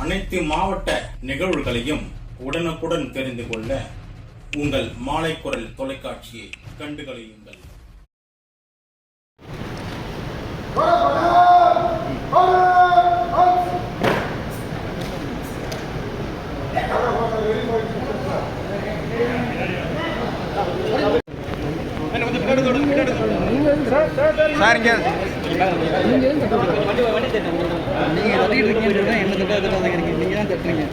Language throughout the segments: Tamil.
அனைத்து மாவட்ட நிகழ்வுகளையும் உடனுக்குடன் தெரிந்து கொள்ள உங்கள் மாலை குரல் தொலைக்காட்சியை கண்டுகளியுங்கள் சார் இங்கே நீங்கள் தட்டிட்டு இருக்கீங்க என்ன தட்ட தட்டாதீங்க இருக்கீங்க நீங்கள் தான் தட்டுறீங்க.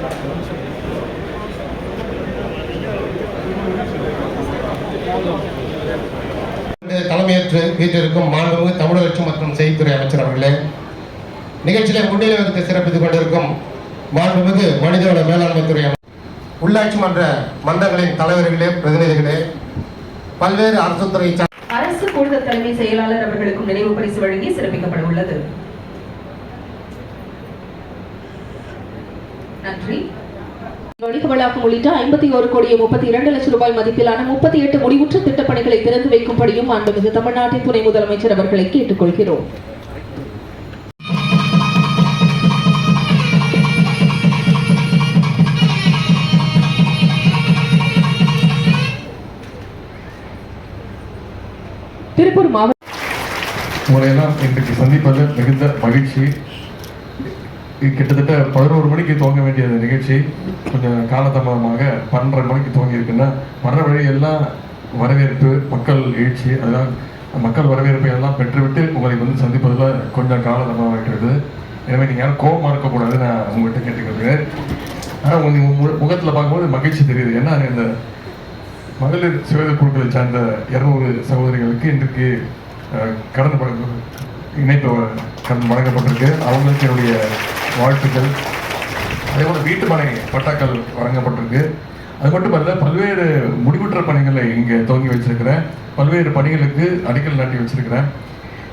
தலைமையேற்று வீட்டிற்கும் மாண்புமிகு தமிழக மற்றும் செய்தித்துறை அமைச்சர் அவர்களே நிகழ்ச்சியில முன்னிலை வகுத்து சிறப்பித்துக் கொண்டிருக்கும் மாண்புமிகு மனிதவள மேலாண்மை துறை உள்ளாட்சி மன்ற மன்றங்களின் தலைவர்களே பிரதிநிதிகளே பல்வேறு அரசு துறை அரசு கூடுதல் தலைமை செயலாளர் அவர்களுக்கும் நினைவு பரிசு வழங்கி சிறப்பிக்கப்பட உள்ளது. நன்றி. வணிக வளாகம் உள்ளிட்ட ஐம்பத்தி ஒரு கோடியே முப்பத்தி இரண்டு லட்சம் ரூபாய் மதிப்பிலான முப்பத்தி எட்டு முடிவுற்ற திட்டப்பணிகளை திறந்து வைக்கும்படியும் மாண்புமிகு தமிழ்நாட்டின் துணை முதலமைச்சர் அவர்களை கேட்டுக்கொள்கிறோம். திருப்பூர் மாவட்ட உங்களையெல்லாம் இன்றைக்கு சந்திப்பதில் மிகுந்த மகிழ்ச்சி. கிட்டத்தட்ட பதினோரு மணிக்கு துவங்க வேண்டிய நிகழ்ச்சி கொஞ்சம் காலதாமதமாக பன்னெண்டரை மணிக்கு துவங்கியிருக்குன்னா வர வழியெல்லாம் வரவேற்பு மக்கள் எழுச்சி அதெல்லாம் மக்கள் வரவேற்பை எல்லாம் பெற்றுவிட்டு உங்களை வந்து சந்திப்பதில் கொஞ்சம் காலதாமதமாகிட்டு எனவே நீங்கள் யாரும் கோபமாக இருக்கக்கூடாது நான் உங்கள்கிட்ட கேட்டுக்கிறேன் ஆனால் உங்கள் முகத்தில் பார்க்கும்போது மகிழ்ச்சி தெரியுது. ஏன்னா இந்த மகளிர் சுய குழுக்களை சார்ந்த இரநூறு சகோதரிகளுக்கு இன்றைக்கு கடந்து கடன் இணைப்பு கடன் வழங்கப்பட்டிருக்கு. அவங்களுக்கு என்னுடைய வாழ்த்துக்கள். அதே போல் வீட்டு மனை பட்டாக்கள் வழங்கப்பட்டிருக்கு. அது மட்டும் அல்ல பல்வேறு முடிவுற்ற பணிகளை இங்கே துவங்கி வச்சிருக்கிறேன். பல்வேறு பணிகளுக்கு அடிக்கல் நாட்டி வச்சிருக்கிறேன்.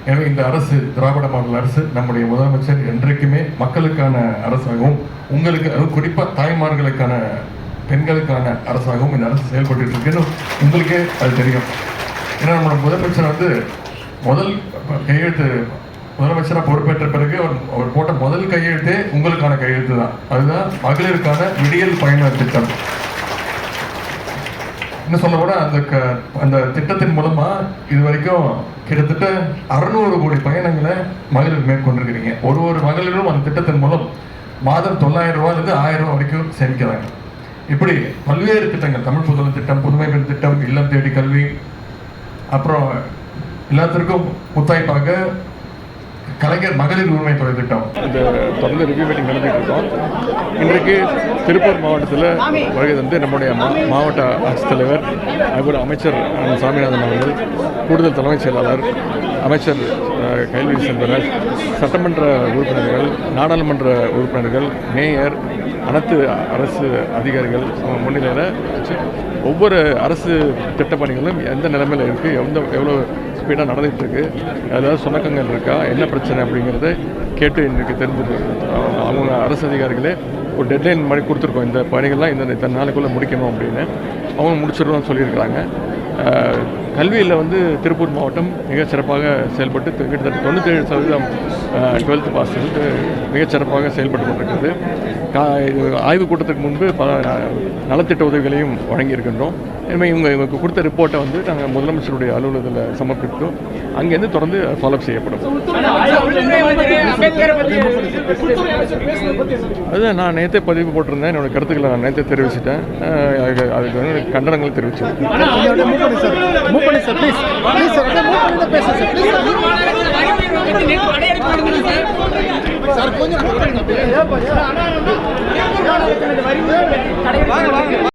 எனவே இந்த அரசு திராவிட மாடல் அரசு நம்முடைய முதலமைச்சர் என்றைக்குமே மக்களுக்கான அரசாகவும் உங்களுக்கு அது குறிப்பாக தாய்மார்களுக்கான பெண்களுக்கான அரசாகவும் இந்த அரசு செயல்பட்டு இருக்குன்னு உங்களுக்கே அது தெரியும். ஏன்னா நம்மளோட முதலமைச்சர் வந்து முதல் கையெழுத்து முதலமைச்சராக பொறுப்பேற்ற பிறகு அவர் அவர் போட்ட முதல் கையெழுத்தே உங்களுக்கான கையெழுத்து தான். அதுதான் மகளிருக்கான விடியல் பயண திட்டம். இன்னும் சொல்ல கூட அந்த க அந்த திட்டத்தின் மூலமாக இது வரைக்கும் கிட்டத்தட்ட அறுநூறு கோடி பயணங்களை மகளிர் மேற்கொண்டிருக்கிறீங்க. ஒரு ஒரு மகளிரும் அந்த திட்டத்தின் மூலம் மாதம் தொள்ளாயிரம் ரூபாயிலிருந்து ஆயிரம் ரூபா வரைக்கும் சேமிக்கிறாங்க. இப்படி பல்வேறு திட்டங்கள் தமிழ் புதல் திட்டம் புதுமை பெண் திட்டம் இல்லம் தேடி கல்வி அப்புறம் எல்லாத்திற்கும் முத்தாய்ப்பாக கலைஞர் மகளிர் உரிமை தொகை திட்டம். இந்த தொடர்ந்து ரிவ்யூ மீட்டிங் நடந்துட்டு இருக்கோம். இன்றைக்கு திருப்பூர் மாவட்டத்தில் வருகை தந்து நம்முடைய மா மாவட்ட ஆட்சித்தலைவர் அதுபோல் அமைச்சர் சாமிநாதன் அவர்கள் கூடுதல் தலைமைச் செயலாளர் அமைச்சர் கைல்வி செல்வராஜ் சட்டமன்ற உறுப்பினர்கள் நாடாளுமன்ற உறுப்பினர்கள் மேயர் அனைத்து அரசு அதிகாரிகள் முன்னிலையில் வச்சு ஒவ்வொரு அரசு திட்டப்பணிகளும் எந்த நிலைமையில் இருக்குது எந்த எவ்வளோ ஸ்பீடாக நடந்துகிட்ருக்கு ஏதாவது சுணக்கங்கள் இருக்கா என்ன பிரச்சனை அப்படிங்கிறத கேட்டு இன்றைக்கு தெரிஞ்சு அவங்க அரசு அதிகாரிகளே ஒரு டெட்லைன் மாதிரி கொடுத்துருக்கோம். இந்த பணிகள்லாம் இந்த இத்தனை நாளைக்குள்ளே முடிக்கணும் அப்படின்னு அவங்க முடிச்சிடணும்னு சொல்லியிருக்கிறாங்க. கல்வியில் வந்து திருப்பூர் மாவட்டம் மிக சிறப்பாக செயல்பட்டு கிட்டத்தட்ட தொண்ணூற்றேழு சதவீதம் டுவெல்த்து பாஸ் மிக சிறப்பாக செயல்பட்டு கொண்டிருக்கிறது. கா ஆய்வுக் கூட்டத்துக்கு முன்பு பல நலத்திட்ட உதவிகளையும் வழங்கியிருக்கின்றோம். இனிமேல் இவங்க இவங்களுக்கு கொடுத்த ரிப்போர்ட்டை வந்து நாங்கள் முதலமைச்சருடைய அலுவலகத்தில் சமர்ப்பித்தோம் அங்கேருந்து தொடர்ந்து ஃபாலோ செய்யப்படும். அதுதான் நான் நேற்றே பதிவு போட்டிருந்தேன். என்னோட கருத்துக்களை நான் நேற்றே தெரிவிச்சிட்டேன். அதுக்கு அதுக்கு வந்து கண்டனங்கள் தெரிவிச்சேன் வாங்க வாங்க.